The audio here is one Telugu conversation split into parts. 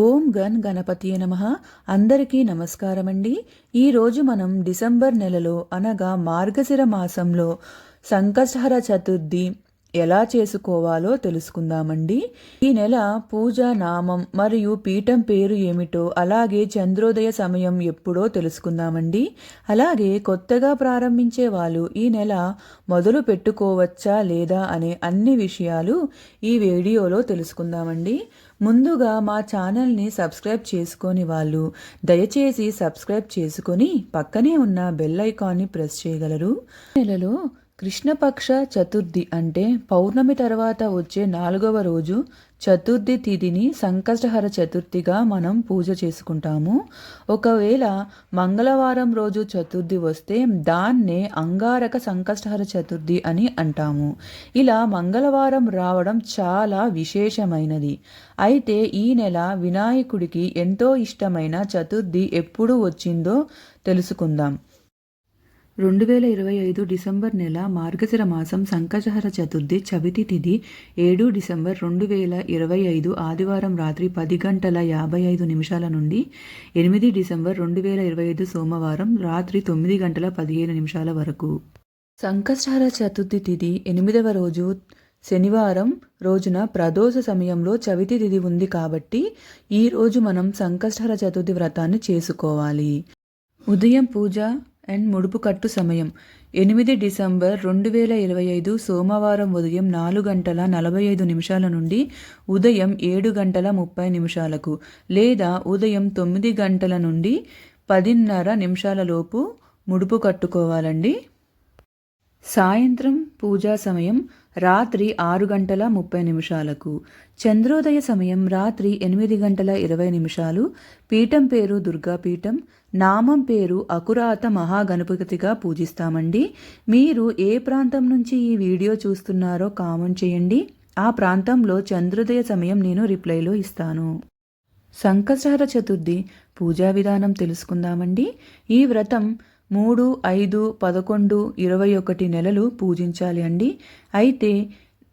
ఓం గన్ గణపతి నమ. అందరికీ నమస్కారమండి. ఈరోజు మనం డిసెంబర్ నెలలో అనగా మార్గశిర మాసంలో సంకష్టహర చతుర్థి ఎలా చేసుకోవాలో తెలుసుకుందామండి. ఈ నెల పూజ నామం మరియు పీఠం పేరు ఏమిటో అలాగే చంద్రోదయ సమయం ఎప్పుడో తెలుసుకుందామండి. అలాగే కొత్తగా ప్రారంభించే వాళ్ళు ఈ నెల మొదలు పెట్టుకోవచ్చా లేదా అనే అన్ని విషయాలు ఈ వీడియోలో తెలుసుకుందామండి. ముందుగా మా ఛానల్ని సబ్స్క్రైబ్ చేసుకొని వాళ్ళు దయచేసి సబ్స్క్రైబ్ చేసుకొని పక్కనే ఉన్న బెల్ ఐకాన్ని ప్రెస్ చేయగలరు. నెలలో కృష్ణపక్ష చతుర్థి అంటే పౌర్ణమి తర్వాత వచ్చే నాలుగవ రోజు చతుర్థి తిథిని సంకష్టహర చతుర్థిగా మనం పూజ చేసుకుంటాము. ఒకవేళ మంగళవారం రోజు చతుర్థి వస్తే దాన్నే అంగారక సంకష్టహర చతుర్థి అని అంటాము. ఇలా మంగళవారం రావడం చాలా విశేషమైనది. అయితే ఈ నెల వినాయకుడికి ఎంతో ఇష్టమైన చతుర్థి ఎప్పుడు వచ్చిందో తెలుసుకుందాం. రెండు వేల ఇరవై ఐదు డిసెంబర్ నెల మార్గశిర మాసం సంకటహర చతుర్థి చవితి తిథి ఏడు డిసెంబర్ రెండు వేల ఇరవై ఐదు ఆదివారం రాత్రి పది గంటల యాభై ఐదు నిమిషాల నుండి ఎనిమిది డిసెంబర్ రెండు వేల ఇరవై ఐదు సోమవారం రాత్రి తొమ్మిది గంటల పదిహేను నిమిషాల వరకు. సంకష్టహర చతుర్థి తిథి ఎనిమిదవ రోజు శనివారం రోజున ప్రదోష సమయంలో చవితి తిథి ఉంది కాబట్టి ఈ రోజు మనం సంకష్టహర చతుర్థి వ్రతాన్ని చేసుకోవాలి. ఉదయం పూజ అండ్ ముడుపు కట్టు సమయం. ఎనిమిది డిసెంబర్ రెండు వేల ఇరవై ఐదు సోమవారం ఉదయం నాలుగు గంటల నలభై ఐదు నిమిషాల నుండి ఉదయం ఏడు గంటల ముప్పై నిమిషాలకు లేదా ఉదయం తొమ్మిది గంటల నుండి పదిన్నర నిమిషాల లోపు ముడుపు కట్టుకోవాలండి. సాయంత్రం పూజా సమయం రాత్రి ఆరు గంటల ముప్పై నిమిషాలకు. చంద్రోదయ సమయం రాత్రి ఎనిమిది గంటల ఇరవై నిమిషాలు. పీఠం పేరు దుర్గాపీఠం. నామం పేరు అకురాత మహాగణపతిగా పూజిస్తామండి. మీరు ఏ ప్రాంతం నుంచి ఈ వీడియో చూస్తున్నారో కామెంట్ చేయండి. ఆ ప్రాంతంలో చంద్రోదయ సమయం నేను రిప్లైలో ఇస్తాను. సంకచార చతుర్థి పూజా విధానం తెలుసుకుందామండి. ఈ వ్రతం మూడు ఐదు పదకొండు ఇరవై ఒకటి నెలలు పూజించాలి అండి. అయితే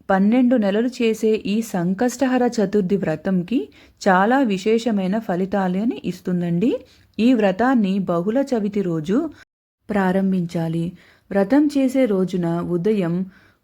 పన్నెండు నెలలు చేసే ఈ సంకష్టహర చతుర్థి వ్రతంకి చాలా విశేషమైన ఫలితాలని ఇస్తుందండి. ఈ వ్రతాన్ని బహుళ చవితి రోజు ప్రారంభించాలి. వ్రతం చేసే రోజున ఉదయం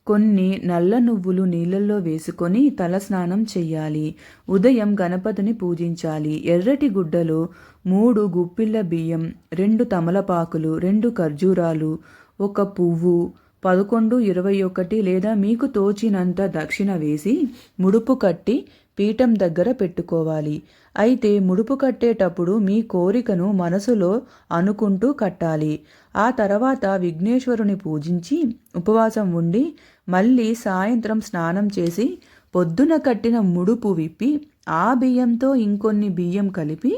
కొన్ని నల్ల నువ్వులు నీళ్ళల్లో వేసుకొని తలస్నానం చెయ్యాలి. ఉదయం గణపతిని పూజించాలి. ఎర్రటి గుడ్డలో మూడు గుప్పిళ్ళ బియ్యం రెండు తమలపాకులు రెండు ఖర్జూరాలు ఒక పువ్వు పదకొండు ఇరవై ఒకటి లేదా మీకు తోచినంత దక్షిణ వేసి ముడుపు కట్టి పీఠం దగ్గర పెట్టుకోవాలి. అయితే ముడుపు కట్టేటప్పుడు మీ కోరికను మనసులో అనుకుంటూ కట్టాలి. ఆ తర్వాత విఘ్నేశ్వరుని పూజించి ఉపవాసం ఉండి మళ్ళీ సాయంత్రం స్నానం చేసి పొద్దున కట్టిన ముడుపు విప్పి ఆ బియ్యంతో ఇంకొన్ని బియ్యం కలిపి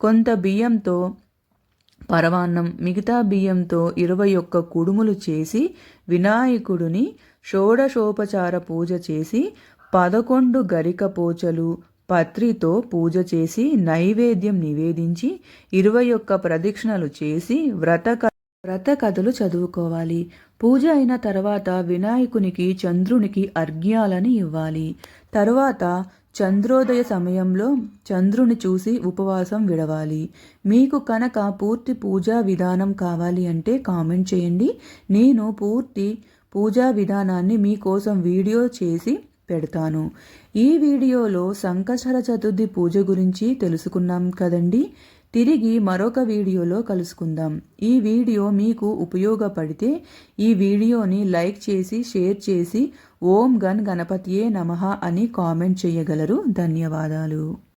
కొంత బియ్యంతో పరవాన్నం మిగతా బియ్యంతో ఇరవై ఒక్క కుడుములు చేసి వినాయకుడిని షోడశోపచార పూజ చేసి పదకొండు గరిక పోచలు పత్రితో పూజ చేసి నైవేద్యం నివేదించి ఇరవై ఒక్క ప్రదక్షిణలు చేసి వ్రత వ్రత కథలు చదువుకోవాలి. పూజ అయిన తర్వాత వినాయకునికి చంద్రునికి అర్ఘ్యాలని ఇవ్వాలి. తర్వాత చంద్రోదయ సమయంలో చంద్రుని చూసి ఉపవాసం విడవాలి. మీకు కనుక పూర్తి పూజా విధానం కావాలి అంటే కామెంట్ చేయండి. నేను పూర్తి పూజా విధానాన్ని మీకోసం వీడియో చేసి పెడతాను. ఈ వీడియోలో సంకష్టర చతుర్థి పూజ గురించి తెలుసుకున్నాం కదండి? తిరిగి మరొక వీడియోలో కలుసుకుందాం. ఈ వీడియో మీకు ఉపయోగపడితే ఈ వీడియోని లైక్ చేసి షేర్ చేసి ఓం గన్ గణపతియే నమ అని కామెంట్ చేయగలరు. ధన్యవాదాలు.